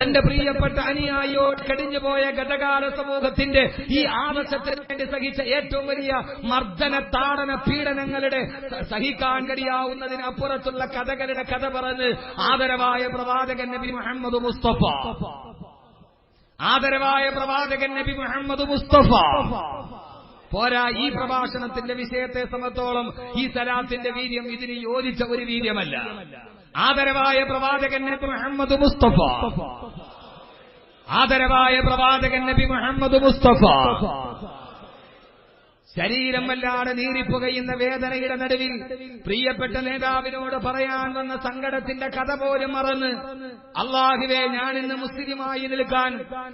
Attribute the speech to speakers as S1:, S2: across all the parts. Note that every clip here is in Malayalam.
S1: തന്റെ പ്രിയപ്പെട്ട അനുയായിയോട് കടിഞ്ഞുപോയ ഗതകാല സമൂഹത്തിന്റെ ഈ ആവശ്യത്തിന് വേണ്ടി സഹിച്ച ഏറ്റവും വലിയ മർദ്ദന താടന പീഡനങ്ങളുടെ സഹിക്കാൻ കഴിയാവുന്നതിനപ്പുറത്തുള്ള കഥകളുടെ കഥ പറഞ്ഞ് ആദരവായ പ്രവാചകൻ നബി മുഹമ്മദ് മുസ്തഫ. ആദരവായ പ്രവാചകൻ നബി മുഹമ്മദ് മുസ്തഫ. പോരാ ഈ പ്രഭാഷണത്തിന്റെ വിഷയത്തെ സമത്തോളം ഈ സലാത്തിന്റെ വീര്യം ഇതിന് യോജിച്ച ഒരു വീര്യമല്ല. ആദരവായ പ്രവാചകൻ നബി മുഹമ്മദ് മുസ്തഫ. ആദരവായ പ്രവാചകൻ നബി മുഹമ്മദ് മുസ്തഫ. ശരീരം വല്ലാതെ നീറിപ്പുകയുന്ന വേദനയുടെ നടുവിൽ പ്രിയപ്പെട്ട നേതാവിനോട് പറയാൻ വന്ന സങ്കടത്തിന്റെ കഥ പോലും മറന്ന് അള്ളാഹുവേ ഞാൻ ഇന്ന് മുസ്ലിമായി നിൽക്കാൻ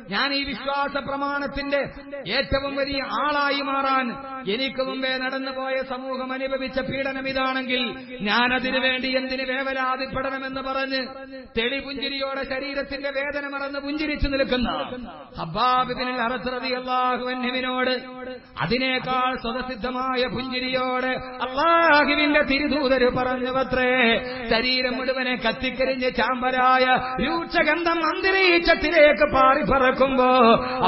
S1: ഞാൻ ഈ വിശ്വാസ പ്രമാണത്തിന്റെ ഏറ്റവും വലിയ ആളായി മാറാൻ എനിക്ക് മുമ്പേ നടന്നുപോയ സമൂഹം അനുഭവിച്ച പീഡനം ഇതാണെങ്കിൽ ഞാൻ അതിനു വേണ്ടി എന്തിന് വേവലാതിപ്പെടണമെന്ന് പറഞ്ഞ് തെളിപുഞ്ചിരിയോടെ ശരീരത്തിന്റെ വേദന മറന്ന് പുഞ്ചിരിച്ചു നിൽക്കുന്ന ഹബ്ബാബിബിനിൽ അറസ്രതി അള്ളാഹുവിനോട് അതിനേക്കാൾ സ്വതസിദ്ധമായ പുഞ്ചിരിയോട് അള്ളാഹുവിന്റെ തിരുദൂതര് പറഞ്ഞുവത്രേ. ശരീരം മുഴുവനെ കത്തിക്കരിഞ്ഞ് ചാമ്പരായ രൂക്ഷഗന്ധം അന്തരീക്ഷത്തിലേക്ക് പാറി പറക്കുമ്പോ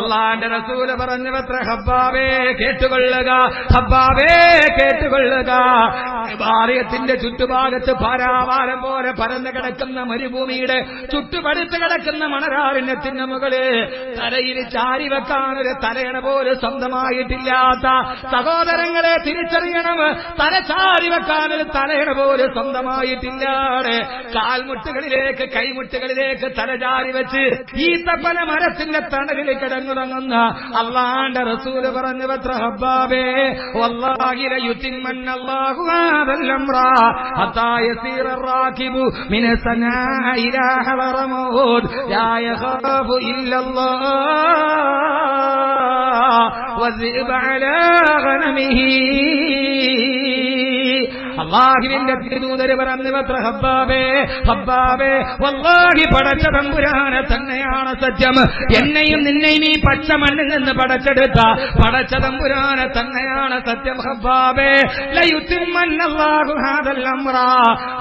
S1: അള്ളാന്റെ റസൂൽ പറഞ്ഞുവത്ര ഹബ്ബാവേ കേട്ടുകൊള്ളുക ഹബ്ബാവേ കേട്ടുകൊള്ളുക. പാളയത്തിന്റെ ചുറ്റുഭാഗത്ത് പാരാവാരം പോലെ പരന്നു കിടക്കുന്ന മരുഭൂമിയുടെ ചുറ്റുപടുത്ത് കിടക്കുന്ന മണരാറിന്റെ മുകളിൽ തലയിൽ ചാരി വെക്കാൻ ഒരു തലയണ പോലെ സ്വന്തമായിട്ടില്ലാത്ത സഹോദരങ്ങളെ തിരിച്ചറിയണം. തല ചാരി വെക്കാൻ ഒരു തലയണ പോലെ സ്വന്തമായിട്ടില്ലാണ് കാൽമുട്ടുകളിലേക്ക് കൈമുട്ടുകളിലേക്ക് തല ചാരി വെച്ച് ഈത്തപ്പന മരത്തിന്റെ തണലിൽ കിടന്നുറങ്ങുന്ന അള്ളാന്റെ റസൂൽ പറഞ്ഞു പത്ര ഹബ്ബാബേ വല്ലാഹിര യുത്തിൻ മണ്ണല്ലാഹുവാ هذا الأمر حتى يسير الراكب من صنعاء إلى حضرموت لا يخاف إلا الله. والذئب على غنمه. അള്ളാഹുവിന്റെ തിരുദൂതര് പറഞ്ഞു പത്ര ഹബ്ബാബേ ഹബ്ബാബേ വല്ലാഹി പടച്ച തമ്പുരാനെ തന്നെയാണ് സത്യം എന്നെയും നിന്നെയും ഈ പച്ച മണ്ണിൽ നിന്ന് പടച്ചെടുത്ത പടച്ച തമ്പുരാനെ തന്നെയാണ് സത്യം ഹബ്ബാബേ.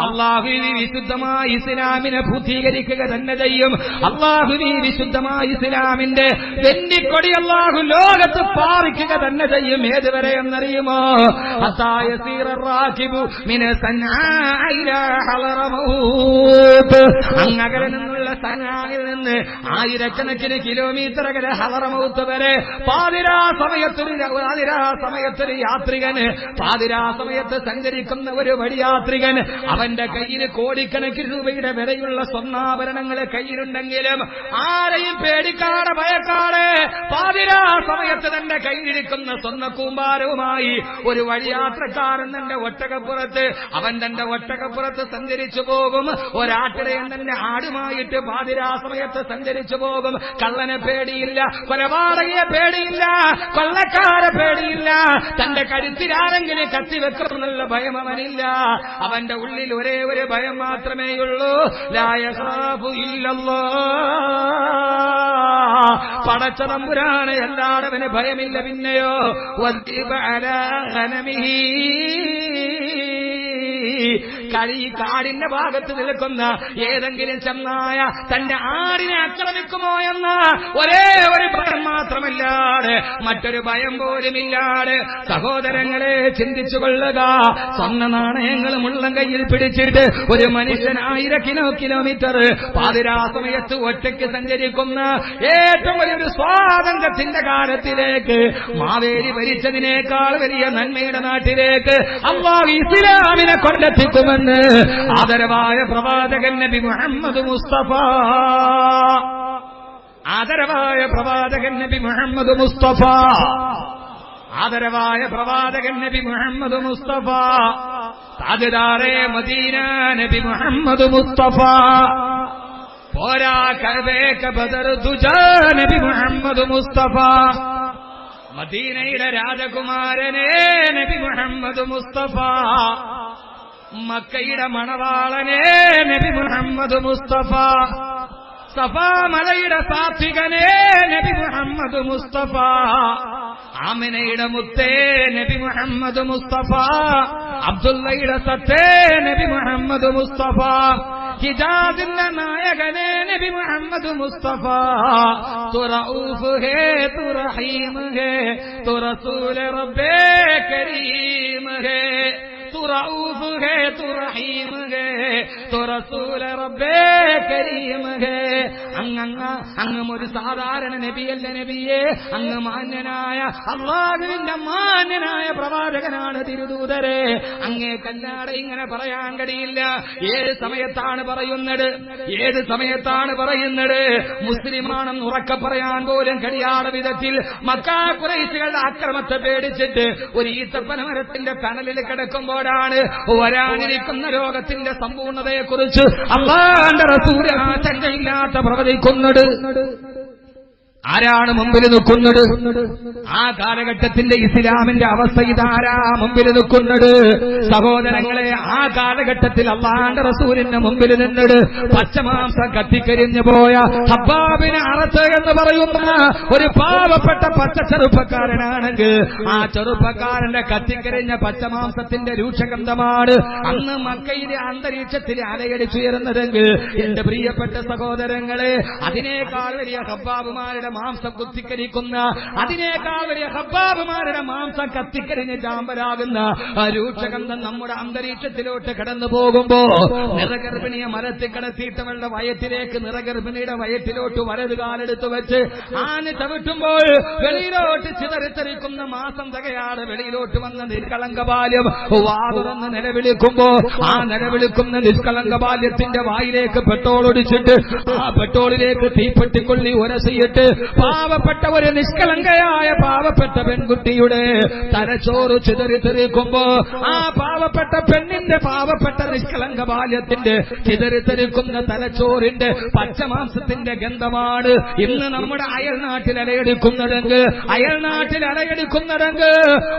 S1: അള്ളാഹു വിശുദ്ധമായ ഇസ്ലാമിനെ പൂർത്തീകരിക്കുക തന്നെ ചെയ്യും. അള്ളാഹു വിശുദ്ധമായ ഇസ്ലാമിന്റെ വെന്നിക്കൊടി അള്ളാഹു ലോകത്ത് പാറിക്കുക തന്നെ ചെയ്യും. ഏതുവരെ എന്നറിയുമോ? മിന അങ്ങകലെ നിന്നുള്ള സനായിൽ നിന്ന് ആയിരക്കണക്കിന് കിലോമീറ്റർ അകലെ ഹവറമൗത്ത് വരെ. പാതിരാ സമയത്തൊരു പാതിരാ സമയത്തൊരു യാത്രികന് പാതിരാ സമയത്ത് സഞ്ചരിക്കുന്ന ഒരു വഴിയാത്രികൻ അവന്റെ കയ്യിൽ കോടിക്കണക്കിന് രൂപയുടെ വിലയുള്ള സ്വർണാഭരണങ്ങൾ കയ്യിലുണ്ടെങ്കിലും ആരെയും പേടിക്കാതെ ഭയക്കാതെ പാതിരാ സമയത്ത് തന്റെ കയ്യിലിരിക്കുന്ന സ്വർണ കൂമ്പാരവുമായി ഒരു വഴിയാത്രക്കാരൻ തന്റെ ഒട്ടകപ്പുറത്ത് അവൻ തന്റെ ഒട്ടകപ്പുറത്ത് സഞ്ചരിച്ചു പോകും. ഒരാട്ടിടയൻ തന്റെ ആടുമായിട്ട് പാതിരാസമയത്ത് സഞ്ചരിച്ചു പോകും. കള്ളനെ പേടിയില്ല കൊലപാതകയെ പേടിയില്ല കൊള്ളക്കാരെ പേടിയില്ല. തന്റെ കരുത്തിലാരെങ്കിലും കത്തിവെക്കുമെന്നുള്ള ഭയം അവനില്ല. അവന്റെ ഉള്ളിൽ ഒരേ ഒരു ഭയം മാത്രമേയുള്ളൂ ലായസാബു ഇല്ലല്ലോ. പടച്ച തമ്പുരാണ് എല്ലാടവന് ഭയമില്ല പിന്നെയോ. e, cara, കാടിന്റെ ഭാഗത്ത് നിൽക്കുന്ന ഏതെങ്കിലും ചെന്നായ തന്റെ ആടിനെ ആക്രമിക്കുമോ എന്ന ഒരേ ഒരു ഭയം മാത്രമല്ലാതെ മറ്റൊരു ഭയം പോലുമില്ലാതെ സഹോദരങ്ങളെ ചിന്തിച്ചു കൊള്ളുക. സ്വർണ നാണയങ്ങൾ മുള്ളം കയ്യിൽ പിടിച്ചിട്ട് ഒരു മനുഷ്യൻ ആയിരം കിലോ കിലോമീറ്റർ പാതിരാ സമയത്ത് ഒറ്റയ്ക്ക് സഞ്ചരിക്കുന്ന ഏറ്റവും വലിയൊരു സ്വാതന്ത്ര്യത്തിന്റെ കാലത്തിലേക്ക് മാവേലി ഭരിച്ചതിനേക്കാൾ വലിയ നന്മയുടെ നാട്ടിലേക്ക് അള്ളാഹ് ഇസ്ലാമിനെ കൊണ്ടെത്തിക്കുമെന്ന് ആദരവായ പ്രവാചകൻ നബി മുഹമ്മദ് മുസ്തഫ. ആദരവായ പ്രവാചകൻ നബി മുഹമ്മദ് മുസ്തഫ. ആദരവായ പ്രവാചകൻ നബി മുഹമ്മദ് മുസ്തഫ. താജദാറെ മദീന നബി മുഹമ്മദ് മുസ്തഫ. പോരാ കബേക ബദർ ദുജ നബി മുഹമ്മദ് മുസ്തഫ. മദീനയുടെ രാജകുമാരനെ നബി മുഹമ്മദ് മുസ്തഫ. മക്കയുടെ മണവാളനെ നബി മുഹമ്മദ് മുസ്തഫ. സഫാ മലയുടെ സാത്വികനെ നബി മുഹമ്മദ് മുസ്തഫ. ആമിനയുടെ മുത്തേ നബി മുഹമ്മദ് മുസ്തഫ. അബ്ദുള്ളയുടെ സത്തേ നബി മുഹമ്മദ് മുസ്തഫ. ഹിജാദിന്റെ നായകനെ നബി മുഹമ്മദ് മുസ്തഫ. തുറഊഫ് ഹേ തുറഹീം ഹേ തുറസൂല റബ്ബേ കരീം ഹേ. തുറഊഫ് ഹേ തുറഹീം ഹേ തുറസൂല റബ്ബേ കരീം ഹേ അങ്ങങ്ങ അങ്ങ് ഒരു സാധാരണ നബിയല്ല നബിയെ. അങ്ങ് മാന്യനായ അള്ളാഹുവിന്റെ മാന്യനായ പ്രവാചകനാണ് തിരുദൂതരെ. അങ്ങേ കല്ലാടെ ഇങ്ങനെ പറയാൻ കഴിയില്ല. ഏത് സമയത്താണ് പറയുന്നത്? ഏത് സമയത്താണ് പറയുന്നത്? മുസ്ലിമാണെന്ന് ഉറക്കെ പറയാൻ പോലും കഴിയാത്ത വിധത്തിൽ മക്കാ കുറേശികളുടെ ആക്രമത്തെ പേടിച്ചിട്ട് ഒരു ഈത്തപ്പന മരത്തിന്റെ തണലിൽ കിടക്കുമ്പോഴാണ് വരാനിരിക്കുന്ന രോഗത്തിന്റെ സമ്പൂർണതയെക്കുറിച്ച് അള്ളാന്റെ റസൂല ചങ്കയില്ലാത്ത പ്രവചിക്കുന്നത് ആരാണ് മുമ്പിൽ നിൽക്കുന്നത്? ആ കാലഘട്ടത്തിന്റെ ഇസ്ലാമിന്റെ അവസ്ഥ ഇതാരാ മുമ്പിൽ നിൽക്കുന്നത്? സഹോദരങ്ങളെ ആ കാലഘട്ടത്തിൽ അള്ളാന്റെ റസൂലിന്റെ മുമ്പിൽ നിന്നത് പച്ചമാംസം കത്തിക്കരിഞ്ഞു പോയ ഹബ്ബാബിനെ അറച്ച് എന്ന് പറയുന്ന ഒരു പാവപ്പെട്ട പച്ച ചെറുപ്പക്കാരനാണെങ്കിൽ ആ ചെറുപ്പക്കാരന്റെ കത്തിക്കരിഞ്ഞ പച്ചമാംസത്തിന്റെ രൂക്ഷഗന്ധമാണ് അന്ന് മക്കയിലെ അന്തരീക്ഷത്തിൽ അലയടിച്ചുയരുന്നതെങ്കിൽ എന്റെ പ്രിയപ്പെട്ട സഹോദരങ്ങളെ അതിനേക്കാൾ വലിയ ഹബ്ബാബുമാരുടെ മാംസം കുത്തിക്കരിക്കുന്ന അതിനേക്കാൾ വലിയ ഹബ്ബാബുമാരുടെ മാംസം കത്തിക്കരിഞ്ഞ് ചാമ്പലാകുന്ന രൂക്ഷഗന്ധം നമ്മുടെ അന്തരീക്ഷത്തിലോട്ട് കടന്നു പോകുമ്പോ നിറഗർഭിണിയെ മരത്തിൽ കിടത്തിയിട്ടവളുടെ വയറ്റിലേക്ക് നിറഗർഭിണിയുടെ വയറ്റിലോട്ട് വലത് കാലെടുത്ത് വെച്ച് ആന ചവിട്ടുമ്പോൾ വെളിയിലോട്ട് ചിതറിത്തെറിക്കുന്ന മാസം തകയാണ് വെളിയിലോട്ട് വന്ന നിഷ്കളങ്ക ബാല്യം വാതുറന്ന് നിലവിളിക്കുമ്പോ ആ നിലവിളിക്കുന്ന നിഷ്കളങ്ക ബാല്യത്തിന്റെ വായിലേക്ക് പെട്രോൾ ഒടിച്ചിട്ട് ആ പെട്രോളിലേക്ക് തീപ്പെട്ടിക്കൊള്ളി ഉരസിയിട്ട് പാവപ്പെട്ട ഒരു നിഷ്കളങ്കയായ പാവപ്പെട്ട പെൺകുട്ടിയുടെ തലച്ചോറ് ചിതറി തെറിക്കുമ്പോ ആ പാവപ്പെട്ട പെണ്ണിന്റെ പാവപ്പെട്ട നിഷ്കളങ്ക ബാല്യത്തിന്റെ ചിതറി തെറിക്കുന്ന തലച്ചോറിന്റെ പച്ചമാംസത്തിന്റെ ഗന്ധമാണ് ഇന്ന് നമ്മുടെ അയൽനാട്ടിൽ അലയെടുക്കുന്നതെങ്ക് അയൽനാട്ടിൽ അലയെടുക്കുന്നതെങ്ക്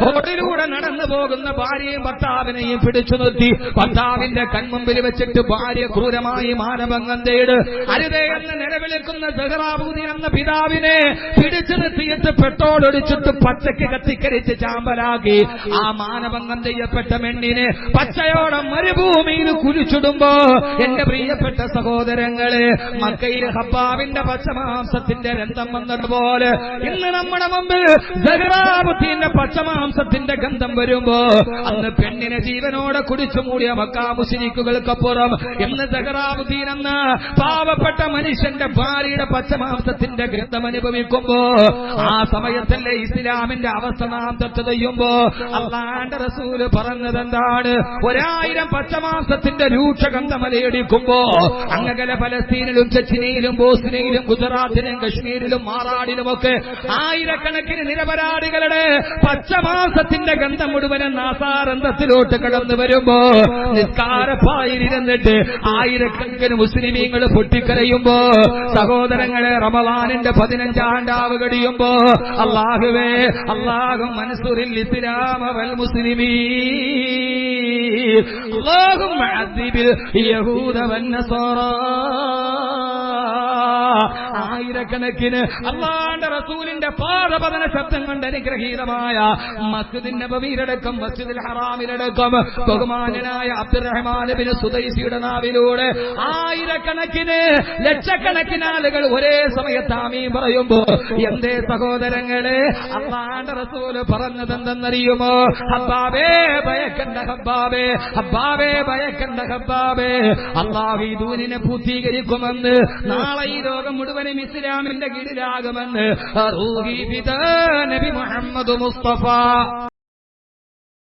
S1: റോഡിലൂടെ നടന്നു പോകുന്ന ഭാര്യയും ഭർത്താവിനെയും പിടിച്ചു നിർത്തി ഭർത്താവിന്റെ കൺമുമ്പിൽ വെച്ചിട്ട് ഭാര്യ ക്രൂരമായി മാനഭംഗം തേട് അരുതേ എന്ന് നിലവിളിക്കുന്ന സഹറാബൂദി എന്ന പിതാവിനെ പിടിച്ചു നിർത്തിയിട്ട് പെട്ടോടൊടിച്ചിട്ട് പച്ചയ്ക്ക് കത്തിക്കരിച്ച് ചാമ്പലാക്കി. ആ മാനഭംഗം ചെയ്യപ്പെട്ട മെണ്ണിനെ പച്ചയോടെ മരുഭൂമിയിൽ കുരിച്ചിടുമ്പോ എന്റെ പ്രിയപ്പെട്ട സഹോദരങ്ങളെ മക്കയിൽ ഹബ്ബാവിന്റെ പച്ചമാംസത്തിന്റെ രന്ധം വന്നതുപോലെ ഇന്ന് നമ്മുടെ മുമ്പിൽ സഹറാബുദ്ദീന്റെ പച്ചമാംസത്തിന്റെ ഗന്ധം വരുമ്പോ അന്ന് പെണ്ണിനെ ജീവനോടെ കുടിച്ചു മൂടിയ മക്കാ മുസ്ലിക്കുകൾക്കപ്പുറം ഇന്ന് സഹറാബുദ്ദീൻ എന്ന പാവപ്പെട്ട മനുഷ്യന്റെ ഭാര്യയുടെ പച്ചമാംസത്തിന്റെ ഗന്ധം അനുഭവിക്കുമ്പോ ആ സമയത്തല്ലേ ഇസ്ലാമിന്റെ അവസ്ഥ നാം തെറ്റ് ചെയ്യുമ്പോ അള്ളാന്റെ റസൂൽ പറഞ്ഞത് എന്താണ് ഒരായിരം പച്ചമാസത്തിന്റെ രൂക്ഷഗന്ധം അലയടിക്കുമ്പോ അങ്ങകലെ പലസ്തീനിലും ചെച്ചിനയിലും ബോസ്നിയയിലും ഗുജറാത്തിലും കശ്മീരിലും മാറാടിലും ഒക്കെ ആയിരക്കണക്കിന് നിരപരാധികളുടെ പച്ചമാസത്തിന്റെ ഗന്ധം മുഴുവനും നാസാരന്ധത്തിലോട്ട് കടന്നു വരുമ്പോ നിസ്കാരപ്പായിരുന്നിട്ട് ആയിരക്കണക്കിന് മുസ്ലിമീങ്ങൾ പൊട്ടിക്കരയുമ്പോ സഹോദരങ്ങളെ റമലാനിന്റെ പതിനഞ്ചാണ്ടാവ് കഴിയുമ്പോ അള്ളാഹുവേ അള്ളാഹു മനസ്സുറിൽ ഇസ്ലാമവൽ മുസ്ലിമീ അള്ളാഹു യഹൂദ സോറ ആയിരക്കണക്കിന് അള്ളാന്റെ റസൂലിന്റെ പാദപതന ശബ്ദം കൊണ്ട് അനുഗ്രഹീതമായ മസ്ജിദിന്റെ നബവിയിലടക്കം മസ്ജിദിൽ ഹറാമിലടക്കം ബഹുമാനനായ അബ്ദുറഹ്മാൻ സുദൈസിയുടെ നാവിലൂടെ ആയിരക്കണക്കിന് ലക്ഷക്കണക്കിന് ആളുകൾ ഒരേ സമയത്ത് ആമീ പറയുമ്പോ എന്തേ സഹോദരങ്ങളെ അള്ളാന്റെ റസൂൽ പറഞ്ഞതെന്തെന്നറിയുമോ? ഹബ്ബാബേ ഭയക്കണ്ട ഹബ്ബാബേ ഹബ്ബാബേ ഭയക്കണ്ട ഹബ്ബാബേ അള്ളാഹു ഈ ദൂനിനെ പൂർത്തീകരിക്കുമെന്ന് നാളെ ഈ ലോകം മുഴുവനും ഇസ്ലാമിന്റെ കീഴിലാകുമെന്ന് മുഹമ്മദ് മുസ്തഫ.